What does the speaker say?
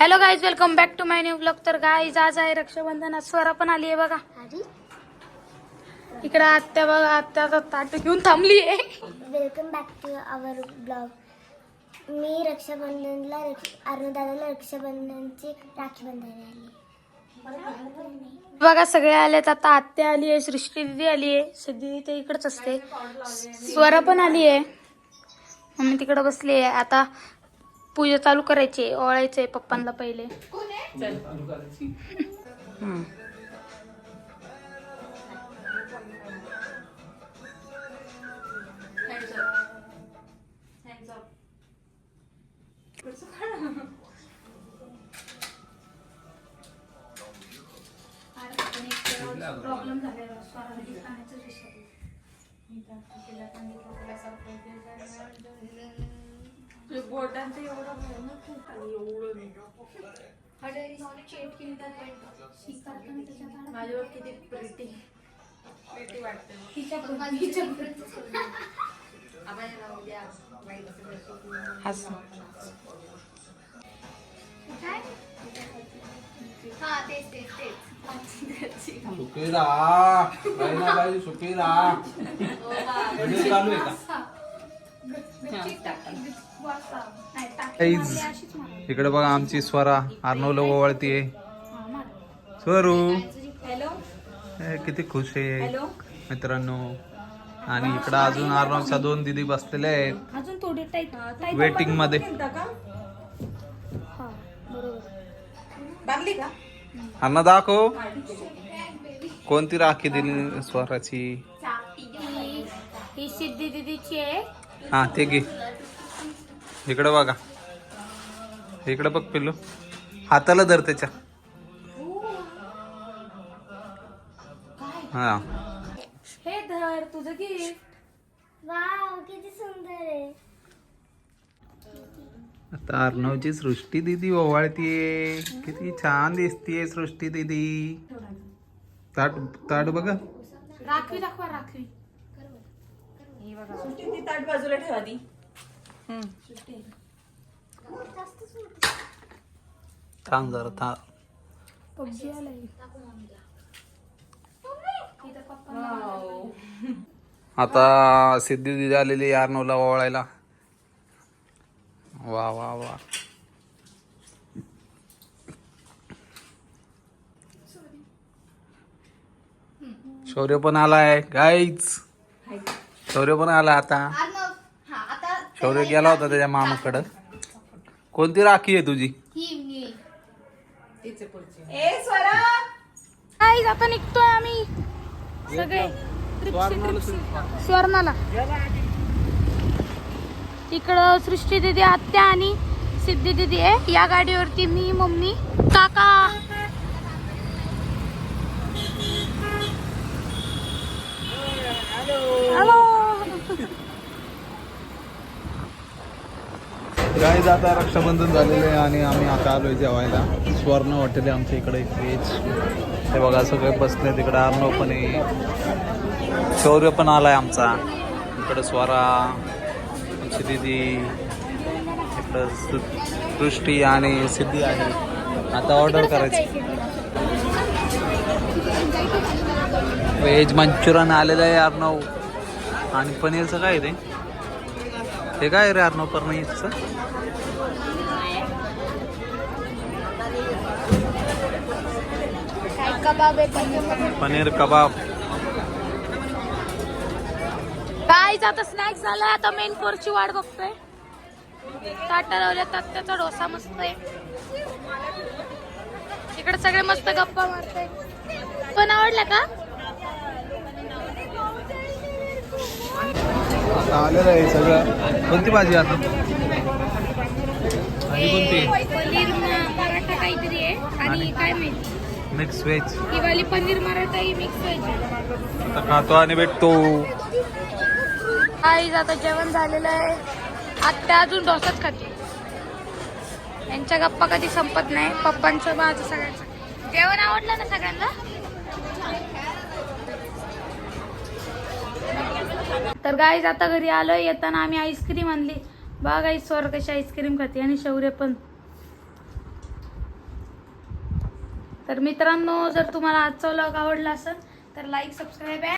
Hello guys welcome back to my new blog तर guys आज आहे रक्षाबंधनात स्वरा पण आली आहे बघा. इकडे आत्या बघा आत्या आता ताट घेऊन थांबली आहे welcome back to our blog मी रक्षाबंधनला रक्ष अरुणदादाला रक्षाबंधनची राखी बांधायला आली. बघा सगळे आलेत. आता आत्या आली आहे सृष्टी दिदी आली आहे सिद्धी ते इकडेच असते. स्वरा पण आली आहे मम्मी तिकडे बसली आहे आता पूजा चालू करायची ओळायचंय पप्पांना पहिले. प्रॉब्लेम झालेला स्वराला खाण्याचा विषय माझ्यावर किती प्रिटी प्रिटी वाटते. आम्हाला उद्या हा तेच तेच तेच. सुखी राहा काही ना काही सुखी राहा व्हिडिओ चालू आहे का? इकडे बघा आमची स्वरा अर्नवला ओवाळतीये. स्वरू. किती खुश आहे. मित्रांनो. आणि इकडं अजून अर्नवच्या दोन दिदी बसलेले आहेत. वेटिंगमध्ये. हा अण्णा दाखव. कोणती राखी दिली स्वराची? ही सिद्धी दिदीची आहे. हा ते घे. इकडं बघा. इकडं बघ पिल्लू. हाताला धर त्याच्या. हा. हे धर तुझं वाव किती सुंदर आहे. आता अर्णवची सृष्टी दिदी ओवाळतीये. किती छान दिसतीये सृष्टी दिदी. ताट ताट बघा. राखवी दाखवा राखवी. सुट्टी ती ताट बाजूला ठेवा ती. थांब जरा था पबजी आलाय. आता सिद्धी दिदी आलेली अर्णवला ओवाळायला. वा वा वा. शौर्य पण आलाय. गाईच शौर्य पण आला आता. शौर्य गेला होता त्याच्या मामाकडं. कोणती राखी आहे तुझी? ए स्वरा! आई आता निघतोय आम्ही. सगळे स्वर्णाला. इकडं सृष्टी दिदी आत्या आणि सिद्धी दिदी आहे. या गाडीवरती मी मम्मी काका. गाईज आता रक्षाबंधन झालेलं आहे आणि आम्ही आता आलोय जेवायला. स्वर्ण हॉटेल आहे आमच्या इकडे व्हेज हे बघा सगळे बसले तिकडे अर्णव पण आहे. शौर्य पण आलाय आमचा. इकडं स्वरा आमची दिदी इकडं सृ- सृष्टी आणि सिद्धी आहे. आता ऑर्डर करायची. व्हेज मंचुरियन आलेलं आहे अर्णव. आणि पनीरचं काय आहे ते? हे काय रे अर्णव आहे पनीर? कबाब. काय आता स्नॅक्स झालाय. आता मेन कोरची वाट बघतोय. ताटा लावल्या त्याचा डोसा मस्त आहे. इकडे सगळे मस्त गप्पा मारताय. पण आवडला का? आता आलेलं आहे सगळं. कोणती भाजी आता? आणि कोणती? पनीर म- मराठा काहीतरी आहे. आणि काय माहिती? Mix veg. ही वाली पनीर मराठा ही मिक्स आता खातो आणि भेटतो. आई आता जेवण झालेलं आहे. आत्या अजून डोसाच खाते. यांच्या गप्पा कधी संपत नाही. पप्पांचं माझं सगळ्यांचं. जेवण आवडलं ना सगळ्यांना? तर गाईज आता घरी आलो येताना आम्ही आईस्क्रीम आणली. बघा गाईज स्वर कशी आईस्क्रीम खाते आणि शौर्य पण. तर मित्रांनो जर तुम्हाला आजचा व्लॉग आवडला असेल तर लाईक सबस्क्राईब आहे